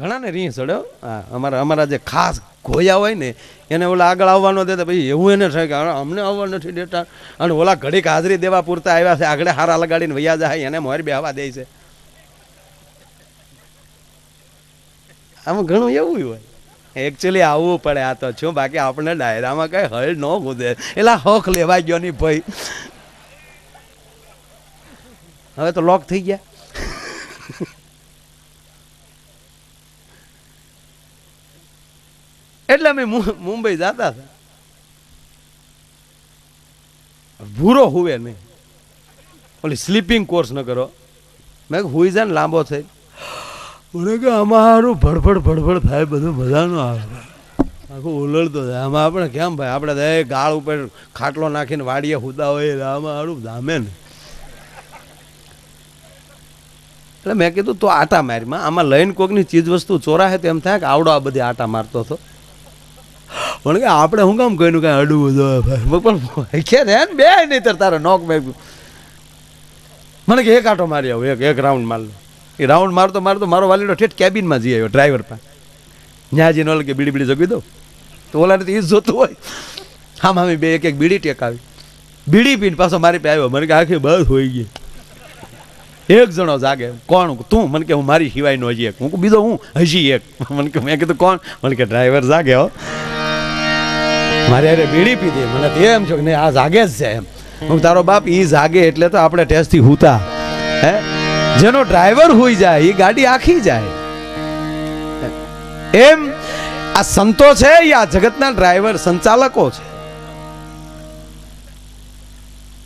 ઘણાને રીહ ચડ્યો હા અમારા અમારા જે ખાસ ગોયા હોય ને, એને ઓલા આગળ આવવાનો દેતા પછી એવું એને થાય કે અમને આવવા નથી દેતા. અને ઓલા ઘડીક હાજરી દેવા પૂરતા આવ્યા છે, આગળ હારા લગાડીને વૈયા જાય, એને મોર બે હવા દે છે. આમાં ઘણું એવું હોય. એકચ્યુઅલી આવવું પડે, આ તો છું બાકી આપણે ડાયરામાં કઈ હળ ન કૂદે એટલે હોખ લેવા ગયો નહીં ભાઈ. હવે તો લોક થઈ ગયા. એટલે અમે મુંબઈ જતા હતા. ભૂરો હુવે નહીં. ઓલી સ્લીપિંગ કોર્સ ન કરો. મેં હુઈ જાય ને લાંબો થઈ. મને કે અમારું ભડભડ ભડભડ થાય, બધું મજાનું આવે. આખું ઉલળતો થાય. આમાં આપણે કેમ ભાઈ? આપણે એ ગાળ ઉપર ખાટલો નાખીને વાડીએ હુદા હોય આમાં સારું ધામે ને. એટલે મેં કીધું, તો આટા મારીમાં આમાં લઈને કોઈકની ચીજ વસ્તુ ચોરાહે તો એમ થાય કે આવડો આ બધી આટા મારતો હતો. પણ કે આપણે શું કામ કહીનું કાંઈ અડું બધું પણ કે ને બે નહીં તારે નોક મેં મને કે એક આટો મારી આવું, એક એક રાઉન્ડ માર એ રાઉન્ડ મારતો મારતો મારો વાલીડો ઠેઠ કેબિનમાં જઈ આવ્યો ડ્રાઈવર પાસે. ત્યાં જઈને ઓલે કે બીડી બીડી જગી દો તો ઓલાને તો એ જ જોતું હોય. હા મામી બે એક એક બીડી ટેકાવી. બીડી પીને પાછો મારી પાસે આવ્યો. મને કે આખી બસ હોઈ ગઈ. એક જણો જાગે. કોણ તું? મને કે હું મારી સિવાય નો હજી એક. હું બીજો હું? હજી એક. મને કે, મેં કીધું, કોણ? મને કે, ડ્રાઈવર જાગે હો. મારે અરે બીડી પીધી મને એમ છો કે આ જાગે જ છે એમ. હું તારો બાપ એ જાગે એટલે તો આપણે ટેસ્ટથી હુતા. હે? જેનો ડ્રાઈવર હોઈ જાય એ ગાડી આખી જાય. એમ આ સંતો છે એ આ જગતના ડ્રાઈવર, સંચાલકો છે.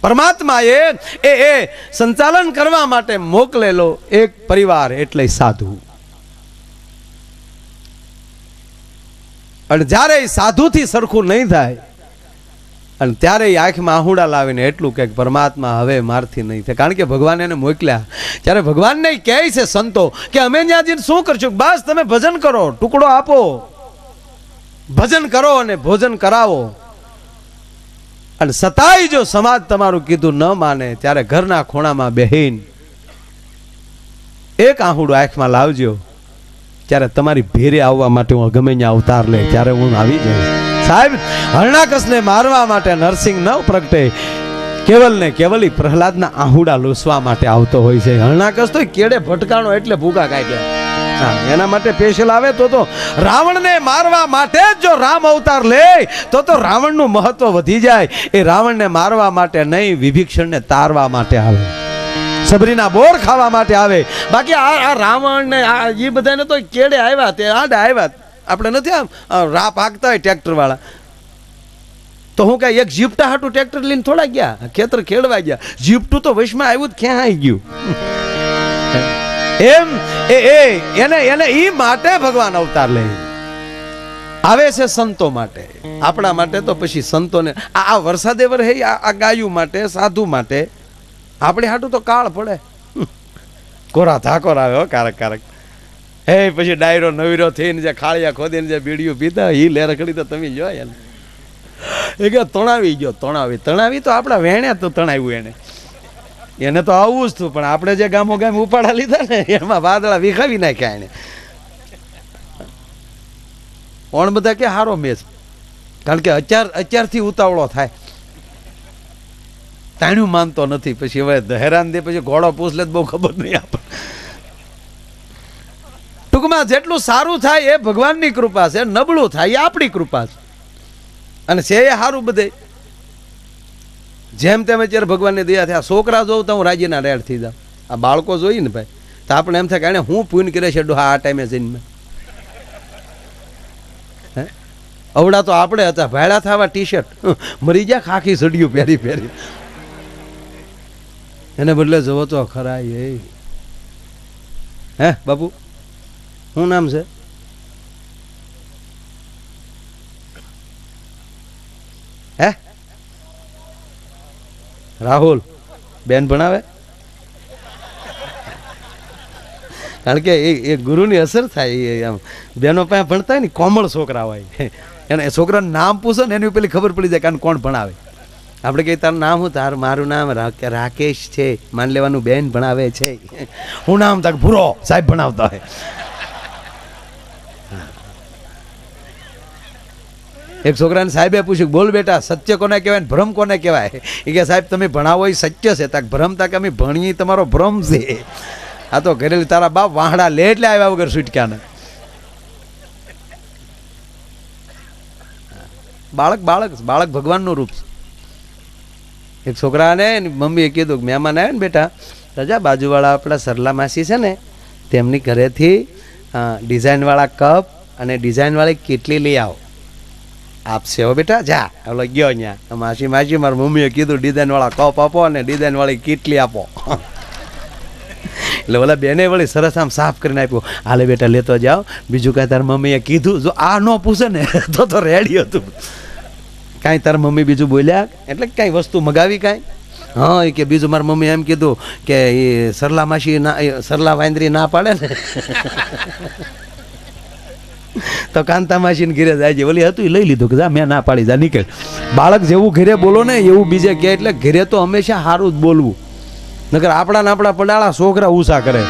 પરમાત્માએ એ એ સંચાલન કરવા માટે મોકલેલો એક પરિવાર એટલે સાધુ. અને જ્યારે એ સાધુથી સરખું નહીં થાય, અને ત્યારે એ આંખમાં આહુડા લાવીને એટલું કે, પરમાત્મા, હવે મારથી નહીં થાય. કારણ કે ભગવાન એને મોકલ્યા. ત્યારે ભગવાનને કહે છે સંતો કે, અમે ત્યાં જઈને શું કરશું? બસ તમે ભજન કરો, ટુકડો આપો. ભજન કરો અને ભોજન કરાવો. અને સતાય જો સમાજ તમારું કીધું ન માને, ત્યારે ઘરના ખૂણામાં બેહીન એક આહુડું આંખમાં લાવજો. ત્યારે તમારી ભેરે આવવા માટે હું ગમે ત્યાં અવતાર લે, ત્યારે હું આવી જઈશ. સાહેબ, હરણાકસને મારવા માટે નરસિંહ ન પ્રગટે. કેવલ ને કેવલી પ્રહલાદના આહુડા લૂસવા માટે આવતો હોય છે. હરણાકસ તો કેડે ભટકાણો એટલે ભૂકા કાઢ્યા હા, એના માટે સ્પેશિયલ આવે તો તો રાવણને મારવા માટે જ જો રામ અવતાર લે, તો તો રાવણનું મહત્વ વધી જાય. એ રાવણને મારવા માટે નહીં વિભીક્ષણને તારવા માટે આવે. સબરીના બોર ખાવા માટે આવે. બાકી આ આ રાવણ ને આ એ બધાને તો કેડે આવ્યા તે, આડે આવ્યા આપણે નથી આમ રા પાકતા હોય ટ્રેક્ટર વાળા તો હું કઈ એક જીપટા હાટું ટ્રેક્ટર લઈને થોડા ગયા? ખેતર ખેડવા ગયા. જીપટું તો વશમાં આવ્યું જ ક્યાં આવી ગયું? એમ, એ એ, એને એને ઈ માટે ભગવાન અવતાર લે. આવે છે સંતો માટે. આપણા માટે તો પછી સંતોને, આ વરસાદે હે આ આ ગાયું માટે, સાધુ માટે આપણે હાટું તો કાળ પડે. કોરા ધાકોર આવે હો, કારક કારક. હે, પછી ડાયરો નવીરો થઈને જે ખાળિયા ખોદીને જે બીડીયું પીતા ઈ લેર ખડી તો તમે જો એને એ કે તણાવી ગયો, તણાવી. તણાવી તો આપણા વેણ્યા તો તણાવ્યું એને. એને તો આવું જ હતું પણ આપણે જે ગામો ગામ ઉપાડા લીધા ને, એમાં વાદળા વિખાવી નાખ્યા એને. ઓણ બધા કે સારો મેચ કારણ કે અત્યાર, અત્યારથી ઉતાવળો થાય. તાણ્યું માનતો નથી. પછી હવે હેરાન દે, પછી ઘોડો પૂછલે બહુ ખબર નહીં આપણને ટૂંકમાં જેટલું સારું થાય એ ભગવાનની કૃપા છે, નબળું થાય એ આપણી કૃપા છે. અને છે એ સારું બધે. જેમ તેમ અત્યારે ભગવાનની દયા થયા. છોકરા જોઉં તો હું રાજીના રેડ થઈ જાઉં. આ બાળકો જોઈએ ને ભાઈ, તો આપણે એમ થાય કે હું પૂન કરે છે ડોહા આ ટાઈમે જઈને અવડા તો આપણે હતા. ભાડા થવા ટી શર્ટ મરી ગયા ખાખી સડિયું પહેરી પહેરી. એને બદલે જવો તો ખરા એ. હે, બાપુ? શું નામ છે? હે? રાહુલ, બેન ભણાવે? કારણ કે એ ગુરુની અસર થાય એ આમ. બેનો પાસે ભણતા હોય ને કોમળ છોકરા હોય. એને છોકરાનું નામ પૂછો ને એની પેલી ખબર પડી જાય કારણ કોણ ભણાવે. આપણે કહીએ, તારું નામ હું તારું, મારું નામ રાકેશ છે. માન લેવાનું બેન ભણાવે છે. હું નામ તક ભૂરો સાહેબ ભણાવતા હોય. એક છોકરાને સાહેબે પૂછ્યું, બોલ બેટા, સત્ય કોને કહેવાય ભ્રમ કોને કહેવાય? એ કે, સાહેબ, તમે ભણાવો એ સત્ય છે, તાક ભ્રમ તાક અમે ભણીએ તમારો ભ્રમ છે. આ તો ઘરેલું, તારા બાપ વાહડા લે એટલે આવ્યા વગર છૂટક્યાને બાળક બાળક બાળક ભગવાનનું રૂપ છે. એક છોકરાને મમ્મીએ કીધું કે મહેમાન આવ્યા ને બેટા રજા બાજુવાળા આપણા સરલા માસી છે ને, તેમની ઘરેથી ડિઝાઇનવાળા કપ અને ડિઝાઇનવાળી કેટલી લઈ આવો. આપશે હો બેટા, જા, ઓલો ગયો અહીંયા. માસી માસી મારી મમ્મીએ કીધું, ડિઝાઇનવાળા કપ આપો અને ડિઝાઇનવાળી કેટલી આપો. એટલે ઓલા બેને વળી સરસ આમ સાફ કરીને આપ્યું. હાલે બેટા, લેતો જાઓ. બીજું કાંઈ તારી મમ્મીએ કીધું, જો આ ન પૂછે ને, તો તો રેડી હતું. કાંઈ તારા મમ્મી બીજું બોલ્યા? એટલે કાંઈ વસ્તુ મગાવી કાંઈ? હા, એ કે બીજું મારા મમ્મી એમ કીધું કે એ સરલા માસી ના સરલા વાંદરી ના પાડે ને. તો કાંતા માસીને ઘેરે જાય છે. ઓલી હતું લઈ લીધું કે જા, મેં ના પાડી, જા, નીકળ. બાળક જેવું ઘેરે બોલો ને, એવું બીજે કહે એટલે ઘરે તો હંમેશા સારું જ બોલવું. નકર આપણા ને આપણા પડાળા છોકરા ઉષા કરે.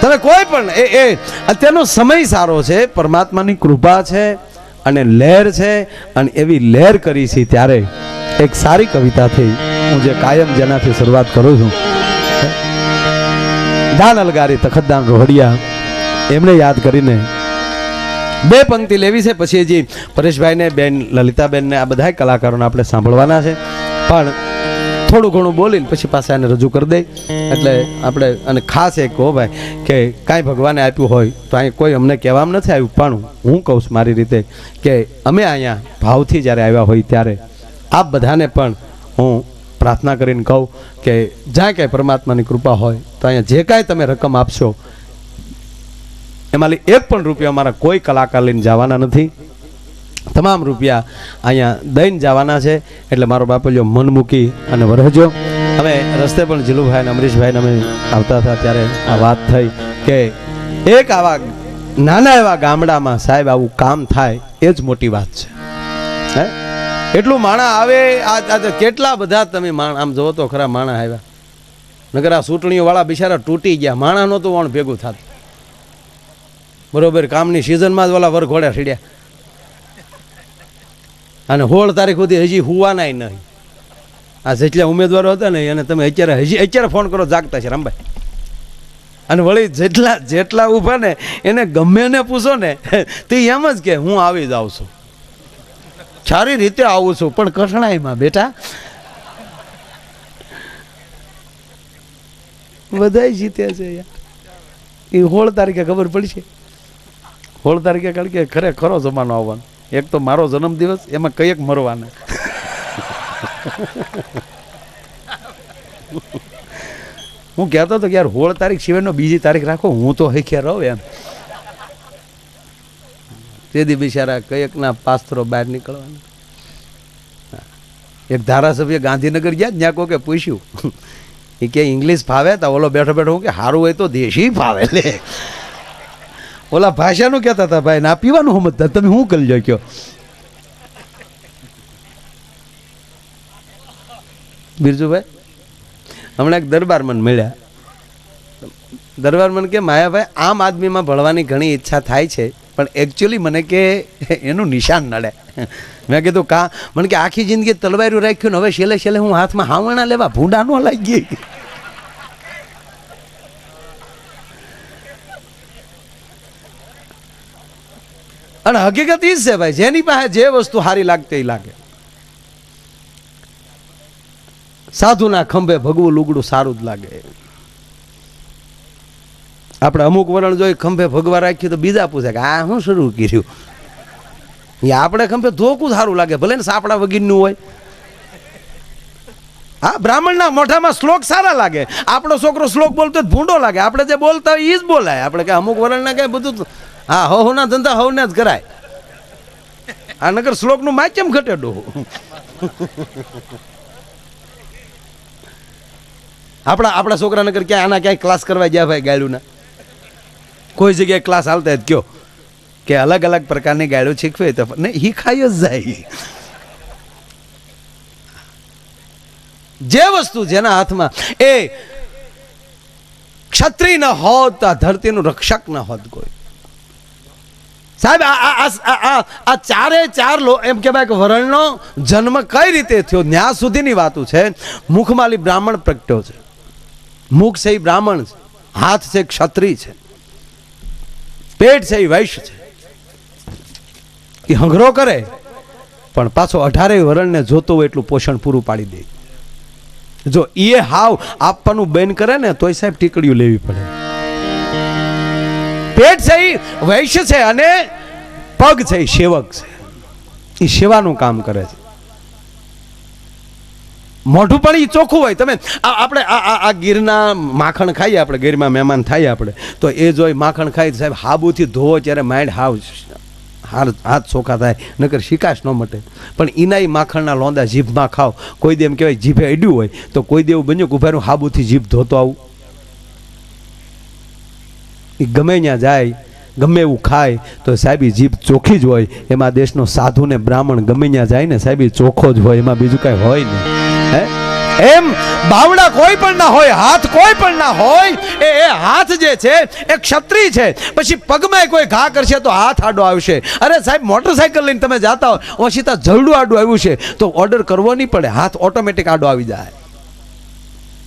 તમે કોઈ પણ, એ એ, અત્યારનો સમય સારો છે, પરમાત્માની કૃપા છે. અને લહેર છે અને એવી લહેર કરી છે ત્યારે એક સારી કવિતાથી હું જે કાયમ જેનાથી શરૂઆત કરું છું. દાન અલગારી તખતદાન રોહડિયા એમને યાદ કરીને બે પંક્તિ લેવી છે. પછી હજી પરેશભાઈને, બેન લલિતાબેનને આ બધા કલાકારોને આપણે સાંભળવાના છે. પણ થોડું ઘણું બોલીને પછી પાસે એને રજૂ કરી દે. એટલે આપણે, અને ખાસ એક કહો ભાઈ, કે કાંઈ ભગવાને આપ્યું હોય તો અહીં કોઈ અમને કહેવામાં નથી આવ્યું. પણ હું કહું છું મારી રીતે કે અમે અહીંયા ભાવથી જ્યારે આવ્યા હોય ત્યારે આપ બધાને પણ હું પ્રાર્થના કરીને કહું કે જ્યાં ક્યાંય પરમાત્માની કૃપા હોય, તો અહીંયા જે કાંઈ તમે રકમ આપશો, એમાંથી એક પણ રૂપિયા અમારા કોઈ કલાકાર લઈને જવાના નથી. તમામ રૂપિયા અહીંયા દઈને જવાના છે. એટલે મારો બાપલિયો મન મૂકી અને વરહજો હવે રસ્તે પણ જીલુભાઈ અને અમરીશભાઈને અમે આવતા હતા ત્યારે આ વાત થઈ કે એક આવા નાના એવા ગામડામાં સાહેબ આવું કામ થાય એ જ મોટી વાત છે. હે? એટલું માણા આવે, આ કેટલા બધા તમે માણ આમ જોવો તો ખરા માણા આવ્યા. નગર આ ચૂંટણીઓ વાળા બિચારા તૂટી ગયા. માણા નહોતું વણ ભેગું થતું. બરોબર, કામની સિઝનમાં જ ઓલા વરઘોડા સીડ્યા. અને સોળ તારીખ સુધી હજી હુવાનાય નહીં. આ જેટલા ઉમેદવારો હતા ને, એને તમે અત્યારે હજી અત્યારે ફોન કરો, જાગતા છે, રામભાઈ. અને વળી જેટલા જેટલા ઊભા ને, એને ગમે ને પૂછો ને, તે એમ જ કે, હું આવી જ આવું છું. સારી રીતે આવું છું, પણ કઠણાઈમાં, બેટા. બધાય જીત્યા છે યાર એ હોળ તારીખે ખબર પડશે? હોળ તારીખે કારણ કે ખરે ખરો જમાનો આવવાનો. એક તો મારો જન્મદિવસ, એમાં કંઈક મરવાના. હું કહેતો હતો કે યાર, સોળ તારીખ સિવાયનો બીજી તારીખ રાખો, હું તો હૈખ્યા રહું એમ. તેથી બિચારા કયેકના પાસ્ત્રો બહાર નીકળવાના. એક ધારાસભ્ય ગાંધીનગર ગયા જ, ત્યાં કોકે પૂછ્યું. એ કે, ઇંગ્લિશ ફાવે? તો ઓલો બેઠો બેઠો કે સારું હોય તો દેશી ફાવે લે. ઓલા ભાષાનું કહેતા હતા ભાઈ, ના, પીવાનું સમજતા તમે શું કરી લો કયો બિરજુભાઈ, હમણાં એક દરબારમન મળ્યા. દરબારમન કે, માયાભાઈ, આમ આદમીમાં ભણવાની ઘણી ઈચ્છા થાય છે, પણ એકચ્યુઅલી મને કે એનું નિશાન નડે. મેં કીધું, કા? મને કે, આખી જિંદગી તલવાર્યું રાખ્યું ને, હવે છેલ્લે છેલ્લે હું હાથમાં હાવણા લેવા ભૂંડા ન લાગી. અને હકીકત એ જ છે ભાઈ, જેની પાસે જે વસ્તુ સારી લાગતી એ લાગે. સાધુના ખંભે ભગવું લુગડું સારું જ લાગે. આપણે અમુક વરણ જોઈ ખંભે ભગવા રાખ્યું તો બીજા પૂછે કે, આ શું શરૂ કર્યું? એ આપણે ખંભે ધોકું સારું લાગે, ભલે ને સાપડા વગીરનું હોય. હા, બ્રાહ્મણના મોઢામાં શ્લોક સારા લાગે. આપણો છોકરો શ્લોક બોલતો ભૂંડો લાગે. આપણે જે બોલતા હોય એ જ બોલાય. આપણે કે અમુક વરણના કઈ બધું હા હો હોના ધંધા હવને જ કરાય. આ નગર શ્લોકનું માચમ ઘટે ડોહું આપણા આપણા છોકરા નગર ક્યાં આના ક્યાંય ક્લાસ કરવા ગયા ભાઈ ગાયડુના કોઈ જગ્યાએ ક્લાસ હાલતા જ કયો? કે અલગ અલગ પ્રકારની ગાયડો શીખવે તો ને શીખાય જ જાય. જે વસ્તુ જેના હાથમાં એ ક્ષત્રિય ન હોત, આ ધરતીનું રક્ષક ન હોત કોઈ. સાહેબ, આ ચારે ચાર લો એમ કહેવાય કે વરણનો જન્મ કઈ રીતે થયો? ન્યા સુધીની વાતો છે. મુખમાલી બ્રાહ્મણ પ્રગટ્યો છે. મુખ છે એ બ્રાહ્મણ છે. હાથ છે ક્ષત્રિય છે. પેટ છે એ વૈશ્ય છે. એ હંગરો કરે, પણ પાછો અઢારે વરણને જોતો હોય એટલું પોષણ પૂરું પાડી દે. જો એ હાવ આપવાનું બેન કરે ને, તોય સાહેબ ટીકડીઓ લેવી પડે. પેટ છે એ વૈશ્ય છે અને પગ છે એ સેવક છે. એ સેવાનું કામ કરે છે. મોઢું પણ એ ચોખ્ખું હોય. તમે આપણે આ આ ગીરના માખણ ખાઈએ આપણે, ગીરમાં મહેમાન થાય આપણે, તો એ જોઈ માખણ ખાઈ સાહેબ હાબુથી ધોવો ત્યારે માઇન્ડ હાવ હાથ ચોખ્ખા થાય, નકર શિકાશ ન મટે. પણ એના માખણના લોંદા જીભમાં ખાવ કોઈ દે એમ કહેવાય, જીભે અડ્યું હોય, તો કોઈ દેવું બન્યું કે ઊભા હાબુથી જીભ ધોતો આવું. એ ગમે ત્યાં જાય, ગમે એવું ખાય, તો સાહેબ જીભ ચોખ્ખી જ હોય. એમાં દેશનો સાધુ ને બ્રાહ્મણ ગમે ત્યાં જાય ને સાહેબ ચોખ્ખો જ હોય. એમાં બીજું કાંઈ હોય નહીં. હે? એમ બાવડા કોઈ પણ ના હોય, હાથ કોઈ પણ ના હોય, એ એ હાથ જે છે, એ ક્ષત્રિય છે. પછી પગમાં કોઈ ઘા કરશે તો હાથ આડો આવશે. અરે સાહેબ, મોટરસાયકલ લઈને તમે જાતા હો સીતા જરડું આડું આવ્યું છે. તો ઓર્ડર કરવો નહીં પડે, હાથ ઓટોમેટિક આડો આવી જાય.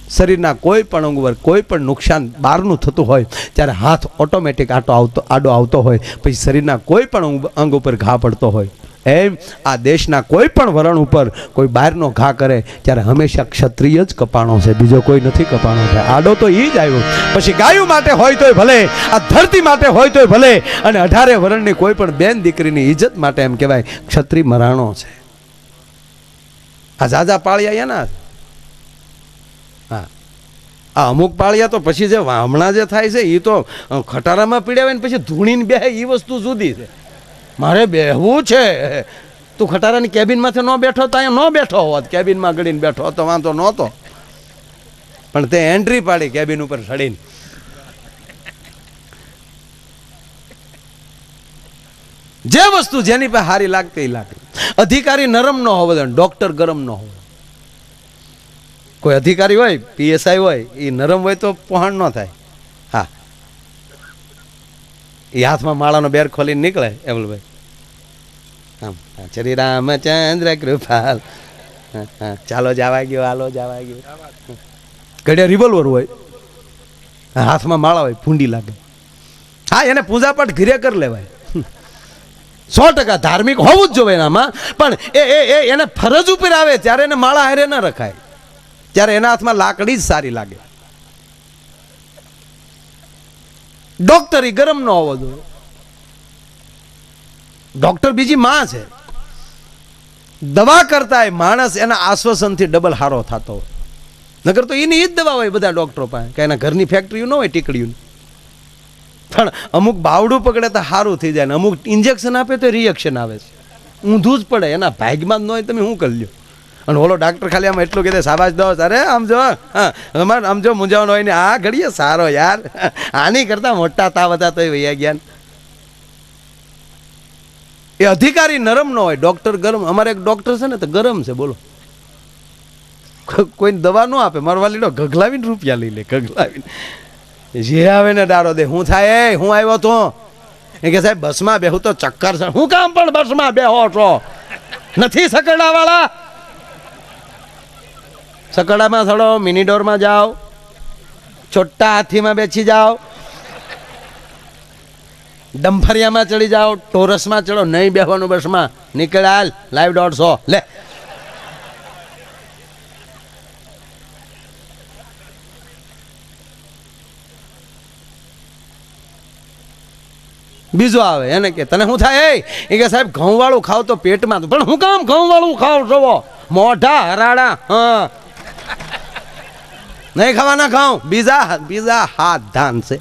શરીરના કોઈ પણ અંગ પર કોઈ પણ નુકસાન બહારનું થતું હોય, ત્યારે હાથ ઓટોમેટિક આટો આવતો આડો આવતો હોય, પછી શરીરના કોઈ પણ અંગ- અંગ ઉપર ઘા પડતો હોય. એમ આ દેશના કોઈ પણ વરણ ઉપર કોઈ બહારનો ઘા કરે, ત્યારે હંમેશા ક્ષત્રિય જ કપાણો છે. બીજો કોઈ નથી કપાણો. છે આડો તો એ જ આવ્યો. પછી ગાયું માટે હોય તોય ભલે, આ ધરતી માટે હોય તોય ભલે, અને અઢારે વરણની કોઈ પણ બેન દીકરીની ઇજ્જત માટે એમ કહેવાય ક્ષત્રિય મરાણો છે. આ ઝાઝા પાળિયા એના હા. આ અમુક પાળિયા તો પછી જે હમણાં જે થાય છે એ તો ખટારામાં પીડ્યા ને પછી ધૂણીને બે એ વસ્તુ જુદી છે. મારે બેહવું છે. તું ખટારાની કેબિનમાંથી ન બેઠો તો અહીંયા ન બેઠો હોત. કેબિનમાં ગળીને બેઠો તો વાંધો નહોતો. પણ તે એન્ટ્રી પાડી કેબિન ઉપર ચડીને. જે વસ્તુ જેની પાસે સારી લાગતી એ લાગે અધિકારી નરમ ન હોવો જોઈએ, ડૉક્ટર ગરમ ન હોવો કોઈ અધિકારી હોય પીએસઆઈ હોય એ નરમ હોય તો પહોંચ ન થાય. હા. એ હાથમાં માળાનો બેર ખોલીને નીકળે એમલભાઈ આમ શ્રી રામચંદ્ર કૃપાલ. ચાલો જવા ગયો હાલો જવા ગયો. ઘડિયા રિવોલ્વર હોય. હાથમાં માળા હોય ફૂંડી લાગે. હા એને પૂજાપાઠ ઘીરે કરી લેવાય. સો ટકા ધાર્મિક હોવું જ જોઈએ એનામાં. પણ એ એ એ એને ફરજ ઉપર આવે ત્યારે એને માળા હારે ન રખાય. ત્યારે એના હાથમાં લાકડી જ સારી લાગે. ડોક્ટર ઈ ગરમ ન હોવો જોઈએ. ડોક્ટર બીજી માં છે. દવા કરતા માણસ એના આશ્વાસનથી ડબલ હારો થતો હોય. નગર તો એની જ દવા હોય બધા ડોક્ટરો પાસે, કે એના ઘરની ફેક્ટરીઓ ન હોય ટીકડીયું પણ અમુક બાવડું પકડે તો સારું થઈ જાય ને અમુક ઇન્જેક્શન આપે તો રિએક્શન આવે છે. ઊંધું જ પડે, એના ભાગમાં જ ન હોય તમે શું કરી લ્યો? અને ઓલો ડાક્ટર ખાલી આમ એટલું કીધે સાબાજ દો અરે આમ જો અમારે આમ જો મૂંઝાવાનો હોય ને, આ ઘડીએ સારો યાર. આની કરતા મોટા તાવ હતા તોય વૈયા ગયા એ અધિકારી નરમ ન હોય ડોક્ટર ગરમ, અમારે એક ડોક્ટર છે ને, તો ગરમ છે, બોલો. કોઈને દવા ન આપે, મારો વાલીડો ગગલાવીને રૂપિયા લઈ લે, ગગલાવીને. જે આવે ને ડારો દે, હું થાય, એ, હું આવ્યો તો. એ કે, સાહેબ, બસમાં બેહું તો ચક્કર છે. હું કામ પણ બસમાં બેહો છો? નથી સકરડા વાળા સડો થોડો મિની ડોરમાં જાઓ, છોટા હાથીમાં બેસી જાઓ, ડંફરિયામાં ચડી જાઓ, ટોરસમાં ચડો, નહીં બેહવાનું બસમાં. નીકળ હાલ, લાઈવ દોઢસો. લે. બીજો આવે, એને કે, તને શું થાય? એ કે, સાહેબ ઘઉં વાળું ખાવ તો પેટમાં. પણ હું કામ ઘઉં વાળું ખાવ છો મોઢા હરાડા હા. નહીં ખાવાના ખાઉં. બીજા બીજા હાથ ધાન છે.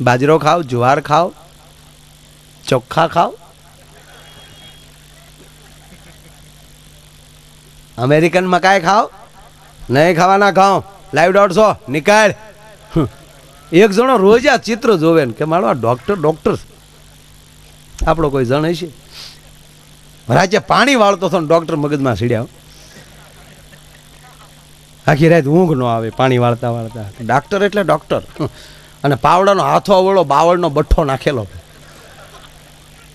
બાજરો ખાવ, જુવાર ખાવ, ચોખ્ખા ખાવ. અમેરિકન મકાઈ ખાવ. નહીં ખાવાના ખાઉં. લાઈવ દોઢસો. નિકાલ. એક જણો રોજ આ ચિત્ર જોવે ને કે મારો આ ડૉક્ટર ડૉક્ટર આપણો કોઈ જણ હશે. રાજ્ય પાણી વાળતો હતો ને ડૉક્ટર મગજમાં સીડ્યા આખી રાત ઊંઘ ન આવે પાણી વાળતા વાળતા. ડાક્ટર એટલે ડૉક્ટર. અને પાવડાનો હાથો અવળો બાવળનો બઠ્ઠો નાખેલો.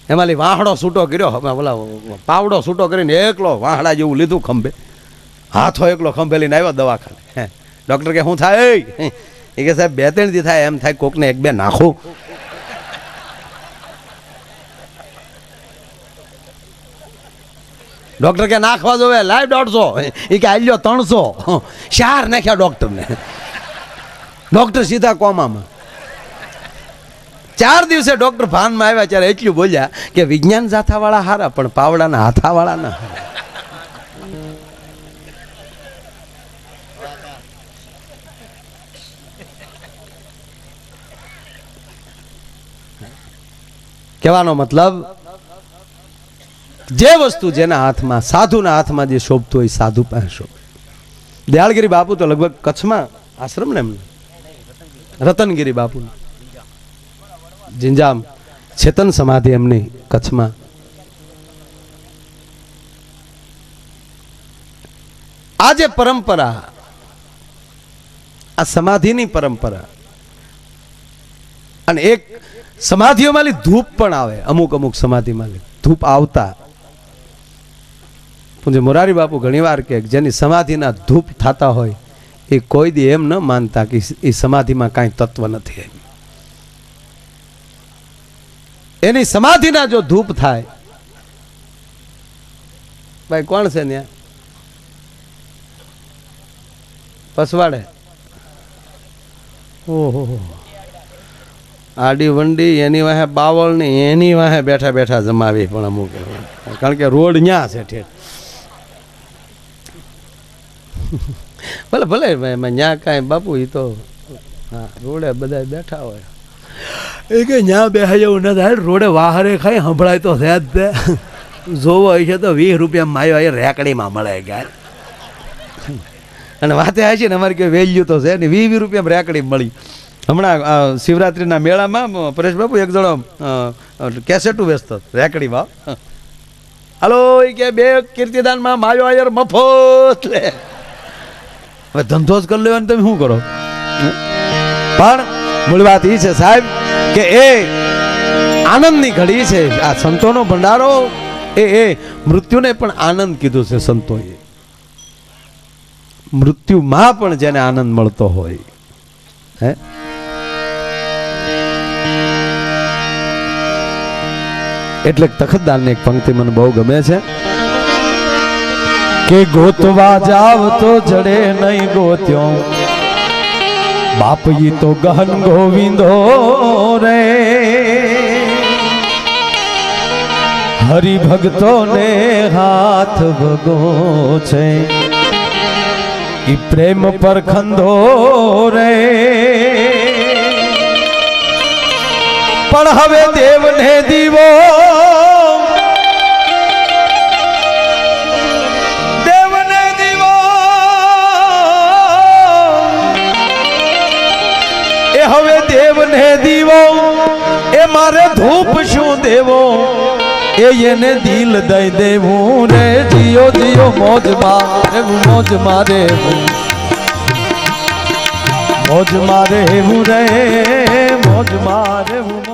એમાંથી વાહડો છૂટો કર્યો. અમે ઓલા પાવડો છૂટો કરીને એકલો વાહડા જેવું લીધું ખંભે. હાથો એકલો ખંભે લઈને આવ્યો દવાખાને. હે. ડૉક્ટર કે શું થાય? એ? એ કે સાહેબ બે ત્રણ દી થાય એમ થાય કોકને એક બે નાખું. ડૉક્ટર કે નાખવા જોવે લાઈવ દોઢસો. એ કે આલ્યો ત્રણસો. ચાર નાખ્યા ડૉક્ટરને. ડૉક્ટર સીધા કોમામાં. ચાર દિવસે ડૉક્ટર ભાનમાં આવ્યા ત્યારે એટલું બોલ્યા કે વિજ્ઞાન જાથાવાળા હારા, પણ પાવડાના હાથાવાળા ના. કહેવાનો મતલબ જે વસ્તુ જેના હાથમાં, સાધુના હાથમાં જે શોભતું હોય સાધુ પાસે શોભે. દયાળગીરી બાપુ તો લગભગ કચ્છમાં આશ્રમ ને એમને રતનગીરી બાપુ. જિંજામ ચેતન સમાધિ એમની કચ્છમાં. આ જે પરંપરા, આ સમાધિની પરંપરા, અને એક સમાધિઓમાં ધૂપ પણ આવે, અમુક અમુક સમાધિમાં ધૂપ આવતા પૂજ્ય મોરારી બાપુ ઘણીવાર કે જેની સમાધિના ધૂપ થતા હોય એ કોઈ દી એમ ન માનતા કે એ સમાધિમાં કાંઈ તત્વ નથી એની સમાધિના જો ધૂપ થાય ભાઈ કોણ છે ત્યાં પસવાડે. ઓહો. આડી વંડી એની વાહે બાવળ ને એની વાહે બેઠા બેઠા જમાવી પણ અમુક કારણ કે રોડ ન્યા છે ઠેઠ. ભલે ભલે ન્યા કાંઈ બાપુ એ તો હા રોડે બધા બેઠા હોય. એ કે ન્યા બેહા જેવું ન થાય રોડે વાહરે ખાઈ સંભળાય તો થયા જ તે. જોવો છે તો વીસ રૂપિયા માયો એ રેકડીમાં મળે ક્યારે અને વાતે આવી છે ને અમારે કે વેલ્યુ તો છે ને વીસ વીસ રૂપિયા રેકડી મળી. હમણાં શિવરાત્રિના મેળામાં પરેશ બાપુ એક જણો કેસેટું વેચતો રેકડીમાં. હાલો એ કે બે કીર્તિદાનમાં માયો આયર મફત લે. હવે ધંધો જ કરી લેવાનો, તમે શું કરો? પણ મૂળ વાત એ છે સાહેબ કે એ આનંદની ઘડી છે, આ સંતોનો ભંડારો, એ એ મૃત્યુને પણ આનંદ કીધું છે સંતોએ. મૃત્યુમાં પણ જેને આનંદ મળતો હોય, હે? એટલે તખતદારની એક પંક્તિ મને બહુ ગમે છે. કે ગોતવા જાવ તો જડે નહીં ગોત્યો. બાપ ઈ તો ગહન ગોવિંદો રે. હરિભક્તો ને હાથ ભગો છે. ઈ પ્રેમ પર ખંધો રે. પણ હવે દેવને દીવો મારે ધૂપ શું દેવો? એ એને દિલ દઈ દેવું રે. જીઓ જીઓ મોજમાં એવું મોજ મારે મોજ મારે એવું રે, મોજ મારે હું મોજ